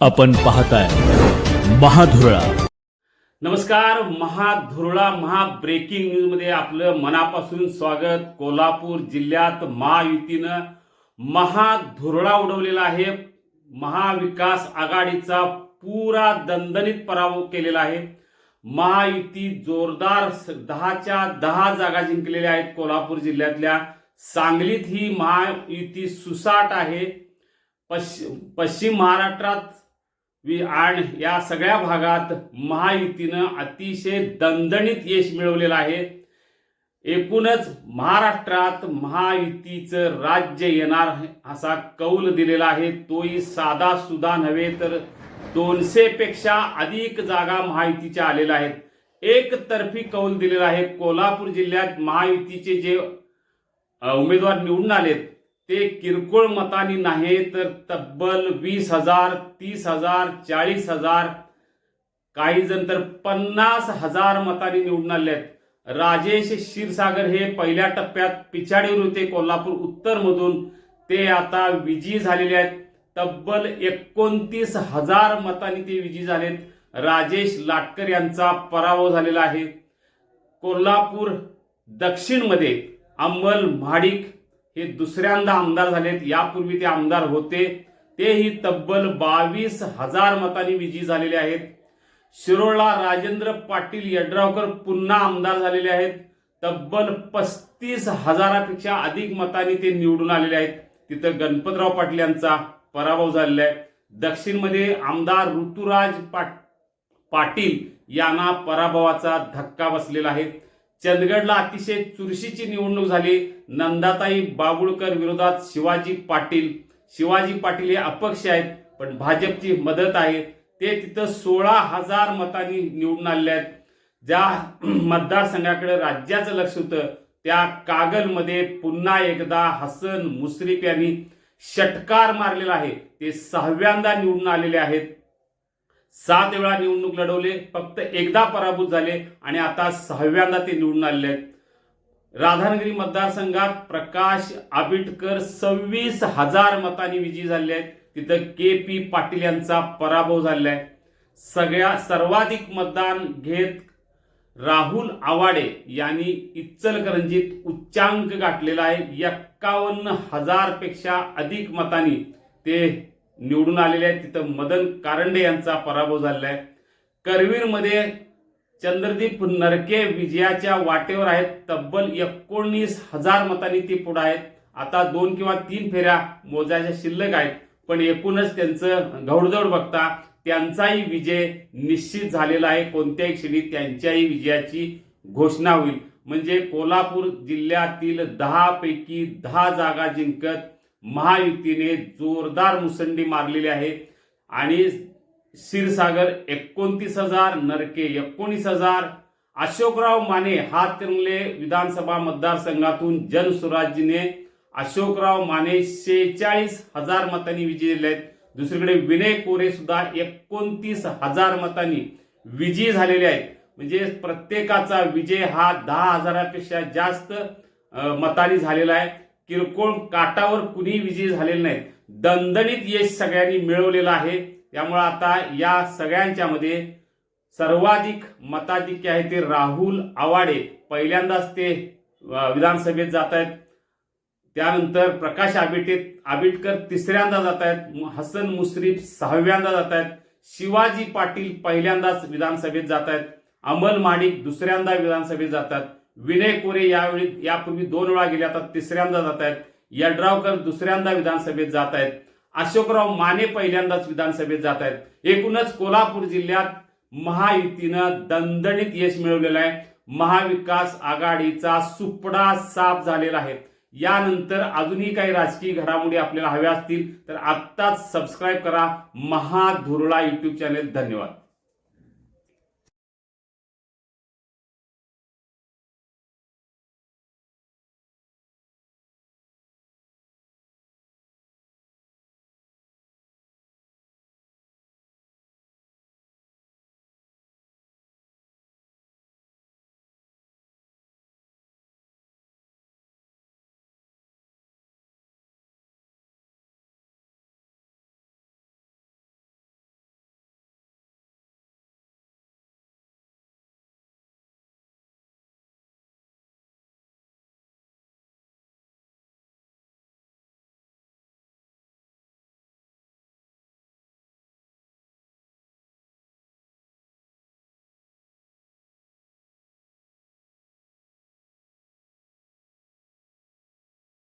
आपण पाहताय महाधुरळा. नमस्कार महाधुरळा महा ब्रेकिंग न्यूजमध्ये आपलं मनापासून स्वागत. कोल्हापूर जिल्ह्यात महायुतीनं महाधुरळा उडवलेला आहे. महाविकास आघाडीचा पुरा दणदणीत पराभव केलेला आहे. महायुती जोरदार स- दहाच्या दहा जागा जिंकलेल्या आहेत कोल्हापूर जिल्ह्यातल्या. सांगलीत ही महायुती सुसाट आहे. पश्चिम पश्चिम महाराष्ट्रात आणि या सगळ्या भागात महायुतीनं अतिशय दणदणीत यश मिळवलेलं आहे. एकूणच महाराष्ट्रात महायुतीचं राज्य येणार असा कौल दिलेला आहे. तोही साधा सुद्धा नव्हे तर दोनशे पेक्षा अधिक जागा महायुतीच्या आलेल्या आहेत. एकतर्फी कौल दिलेला आहे. कोल्हापूर जिल्ह्यात महायुतीचे जे उमेदवार निवडून आलेत ते किरकोळ मतानी नाही तर तब्बल वीस हजार तीस हजार चाळीस हजार काही जण तर पन्नास हजार मतांनी निवडून आले आहेत. राजेश क्षीरसागर हे पहिल्या टप्प्यात पिछाडीवर होते कोल्हापूर उत्तरमधून. ते आता विजयी झालेले आहेत. तब्बल एकोणतीस हजार मतांनी ते विजयी झालेत. राजेश लाटकर यांचा पराभव झालेला आहे. कोल्हापूर दक्षिणमध्ये अंमल महाडिक हे दुसऱ्यांदा आमदार झालेत. यापूर्वी ते आमदार होते. तेही तब्बल बावीस हजार मतांनी विजयी झालेले आहेत. शिरोळला राजेंद्र पाटील यड्रावकर पुन्हा आमदार झालेले आहेत. तब्बल पस्तीस हजारापेक्षा अधिक मतांनी ते निवडून आलेले आहेत. तिथं गणपतराव पाटील यांचा पराभव झालेला आहे. दक्षिणमध्ये आमदार ऋतुराज पाट पाटील यांना पराभवाचा धक्का बसलेला आहे. चंदगडला अतिशय चुरशीची निवडणूक झाली. नंदाताई बाबुळकर विरोधात शिवाजी पाटील शिवाजी पाटील हे अपक्ष आहेत पण भाजपची मदत आहे. ते तिथं सोळा हजार मतांनी निवडून आलेले आहेत. ज्या मतदारसंघाकडे राज्याचं लक्ष होतं त्या कागलमध्ये पुन्हा एकदा हसन मुश्रीफ यांनी षटकार मारलेला आहे. ते सहाव्यांदा निवडून आलेले आहेत. सात वेळा निवडणूक लढवले फक्त एकदा पराभूत झाले आणि आता सहाव्यांदा ते निवडून आलेले आहेत. राधानगरी मतदारसंघात प्रकाश आबिटकर सव्वीस हजार मतांनी विजयी झाले आहेत. तिथं के पी पाटील यांचा पराभव झालेला आहे सगळ्या सर्वाधिक मतदान घेत राहुल आवाडे यांनी इच्चलकरंजीत उच्चांक गाठलेला आहे. एक्कावन्न हजारपेक्षा अधिक मतांनी ते निवडून आलेले आहेत. तिथं मदन कारंडे यांचा पराभव झालेला आहे. करवीरमध्ये चंद्रदीप नरके विजयाच्या वाटेवर आहेत. तब्बल एकोणीस हजार मतांनी ते पुढे आहेत. आता दोन किंवा तीन फेऱ्या मोजायच्या शिल्लक आहेत. पण एकूणच त्यांचं घौडदौड बघता त्यांचाही विजय निश्चित झालेला आहे. कोणत्याही क्षणी त्यांच्याही विजयाची घोषणा होईल. म्हणजे कोल्हापूर जिल्ह्यातील दहापैकी दहा जागा जिंकत महायुतीने जोरदार मुसंडी मारलेली आहे. आणि क्षीरसागर एकोणतीस हजार नरके एकोणीस हजार. अशोकराव माने हातकणंगले विधानसभा मतदारसंघातून जनसुराज्यने अशोकराव माने शेहेचाळीस हजार मतांनी विजयी झाले आहेत. दुसरीकडे विनय कोरे सुद्धा एकोणतीस हजार मतांनी विजयी झालेले आहेत. म्हणजे प्रत्येकाचा विजय हा दहा हजारापेक्षा जास्त मतांनी झालेला आहे. किरकोळ काटावर कुणी विजयी झालेले नाहीत. दणदणीत यश सगळ्यांनी मिळवलेलं आहे. त्यामुळे आता या सगळ्यांच्या मध्ये सर्वाधिक मताधिक्य आहे ते राहुल आवाडे. पहिल्यांदाच ते विधानसभेत जात आहेत. त्यानंतर प्रकाश आबिटे आबिटकर तिसऱ्यांदा जात आहेत. हसन मुश्रीफ सहाव्यांदा जात आहेत. शिवाजी पाटील पहिल्यांदाच विधानसभेत जात आहेत. अमल माणिक दुसऱ्यांदा विधानसभेत जातात विनय कोरे यावेळी यापूर्वी दोन वेळा गेले आता तिसऱ्यांदा जात आहेत. यड्रावकर दुसऱ्यांदा विधानसभेत जात आहेत. अशोकराव माने पहिल्यांदाच विधानसभेत जात आहेत. एकूणच कोल्हापूर जिल्ह्यात महायुतीनं दणदणीत यश मिळवलेलं आहे. महाविकास आघाडीचा सुपडा साफ झालेला आहे. यानंतर अजूनही काही राजकीय घडामोडी आपल्याला हव्या असतील तर आत्ताच सबस्क्राईब करा. महाधुरळा युट्यूब चॅनेल धन्यवाद.